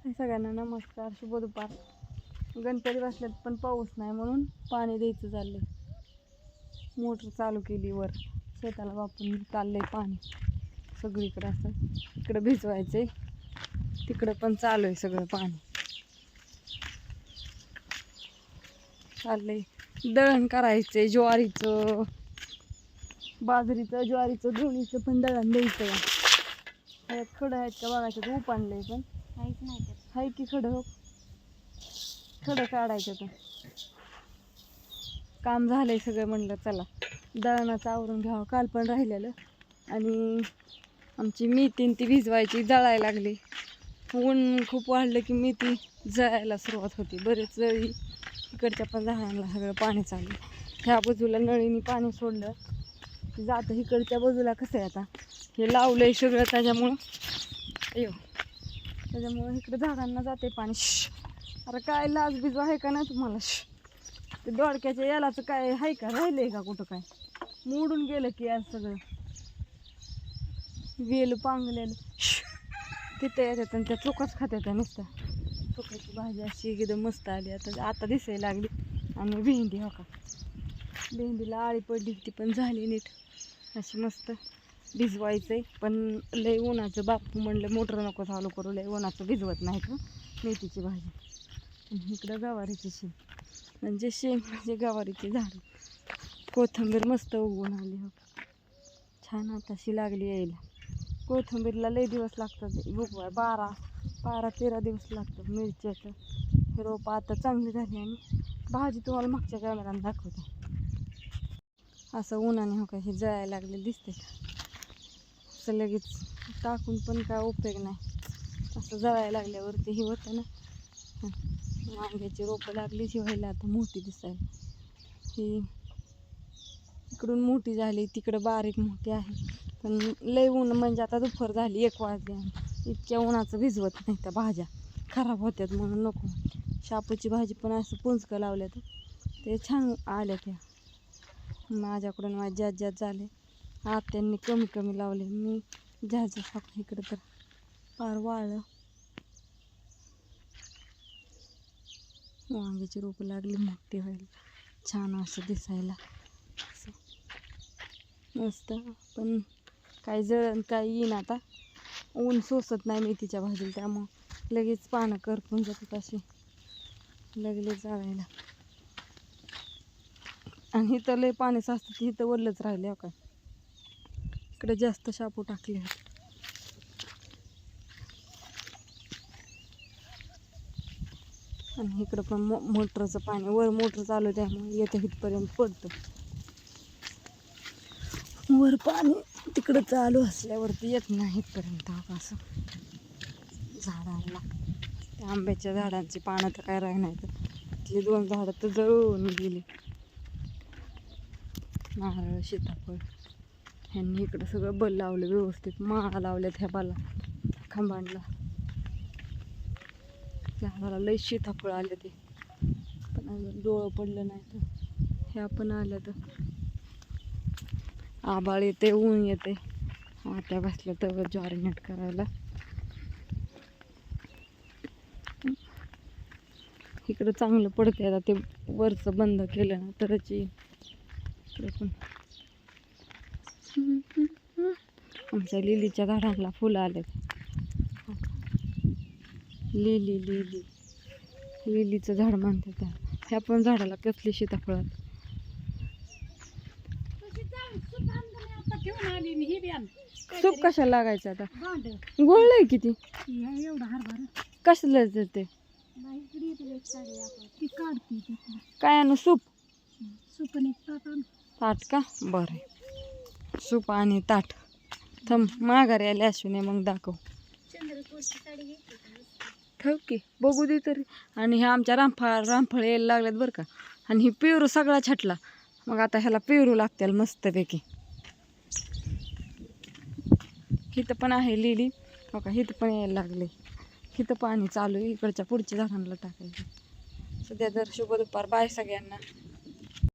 सगळ्यांना नमस्कार शुभ दुपार. गणपती बसल्यात पण पाऊस नाही म्हणून पाणी द्यायचं चाललंय. मोटर चालू केली वर. शेताला वापरून चाललंय पाणी. सगळीकडे असं इकडं भिजवायचंय. तिकडं पण चालू आहे सगळं पाणी. चाललंय दळण करायचंय ज्वारीचं. बाजरीचं ज्वारीचं दोन्हीचं पण दळण द्यायचं आहे खडं आहेत का बघायचं तर उपाणलंय पण. काहीच नाही त्यात हाय की खडं? खडं काढायचं तर काम झालंय सगळं म्हणलं चला. दळणाचं आवरून घ्यावं. काल पण राहिलेलं. आणि आमची मेथी न ती भिजवायची जळायला लागली. ऊन खूप वाढलं की मेथी जळायला सुरुवात होती. बरेच वेळी इकडच्या पण झाडांना सगळं पाणी चाललं ह्या बाजूला नळीने पाणी सोडलं. जातं इकडच्या बाजूला कसं आहे आता? हे लावलंय सगळं त्याच्यामुळं. अयो. त्याच्यामुळं इकडे झाडांना जाते पाणी. अरे काय लाज बिज आहे का नाही तुम्हाला? ते दोडक्याच्या यालाचं काय आहे का? राहिले का कुठं काय? मोडून गेलं की आज सगळं. वेल पांगलेलं. तिथे येतात आणि त्या चोकाच खात्यात नुसत्या. चोकाची भाजी अशी एकदम मस्त आली. आता आता दिसायला लागली. आणि भेंडी हो का? भेंडीला आळी पडली ती पण झाली नीट. अशी मस्त. भिजवायचं. आहे पण लय उन्हाचं बापू म्हणलं मोटर नको चालू करू लय उन्हाचं भिजवत नाही का मेथीची भाजी. आणि इकडं गवारीची शेंग. म्हणजे शेंग म्हणजे गवारीची झाड. कोथिंबीर मस्त उगवून आली हो. छान आताशी लागली यायला. कोथिंबीरला लय दिवस लागतात उगवाय बारा बारा तेरा दिवस लागतात मिरच्याचं हे रोपं आता चांगली झाली आणि भाजी तुम्हाला मागच्या कॅमेऱ्यानं दाखवते. असं उन्हाने हो का हे जळायला लागले दिसते का? असं लगेच टाकून पण काय उपयोग नाही. असं जळायला लागल्यावरती हे होतं ना. वांग्याची रोपं लागली शिवायला आता मोठी दिसायला. ही इकडून मोठी झाली तिकडं बारीक मोठी आहे. पण लय ऊन म्हणजे आता दुपार झाली एक वाजले इतक्या उन्हाचं भिजवत नाही त्या भाज्या. खराब होत्यात म्हणून नको. शापूची भाजी पण असं पुंचकं लावल्या ते छान आल्या त्या. माझ्याकडून माझ्या ज्यात ज्यात झाले. आत्यांनी कमी कमी लावले. मी ज्याच्या शाप इकडं तर. फार वाळलं. वांग्याची रोपं लागली मोठी व्हायला. छान असं दिसायला. असं. मस्त. पण काही जळण काही येईन आता. ऊन सोसत नाही मेथीच्या भाजीला त्यामुळं लगेच पानं करपून जातात अशी. लगेच जाळायला. आणि इथं लय पाणी साचतं इथं वरलंच राहिले काय. इकडे जास्त शापू टाकले आहेत. आणि इकडं पण मो मोटरचं पाणी वर मोटर चालू त्यामुळे येतं इथपर्यंत पडतं. वर पाणी तिकडं चालू असल्यावरती येत नाही इथपर्यंत असं झाडांना. त्या आंब्याच्या झाडांची पानं तर काय राही नाही तर तिथली दोन झाडं तर जळून गेली. नारळ सीताफळ. ह्यांनी इकडं सगळं बल लावलं व्यवस्थित माळा लावल्यात ह्या बाला खांबांना झाडाला लई सीताफळ आले ते. पण अजून डोळं पडलं नाही तर. ह्या पण आल्या तर. आबाळ येते ऊन येते. आत्या बसल्या तर ज्वारीनेट करायला. इकडं चांगलं पडते आता ते वरचं बंद केलं ना तरच येईल. इकडं पण. आमच्या लिलीच्या झाडांना फुलं आलेत. Lily lily. लिलीचं झाड म्हणते त्या ह्या पण झाडाला कसली हे बियाण सूप कशाला लागायचं आता? भांड. गोळलंय किती कसलं ते? काय आणू सूप? ताटान ताट का? बरं. आहे. सूप आणि ताट. थम माघारी आले असू नये मग दाखव. ठेव की बघू दे तरी. आणि ह्या आमच्या रामफळ रामफळ यायला लागल्यात बरं का. आणि ही पेरू सगळा छटला. मग आता ह्याला पेरू लागतील मस्तपैकी. इथं पण आहे लिली. हो बघा हिथं पण यायला लागले. इथं पाणी चालू आहे. इकडच्या पुढच्या झाडांना टाकायचं. सध्या तर शुभ दुपार बाय सगळ्यांना.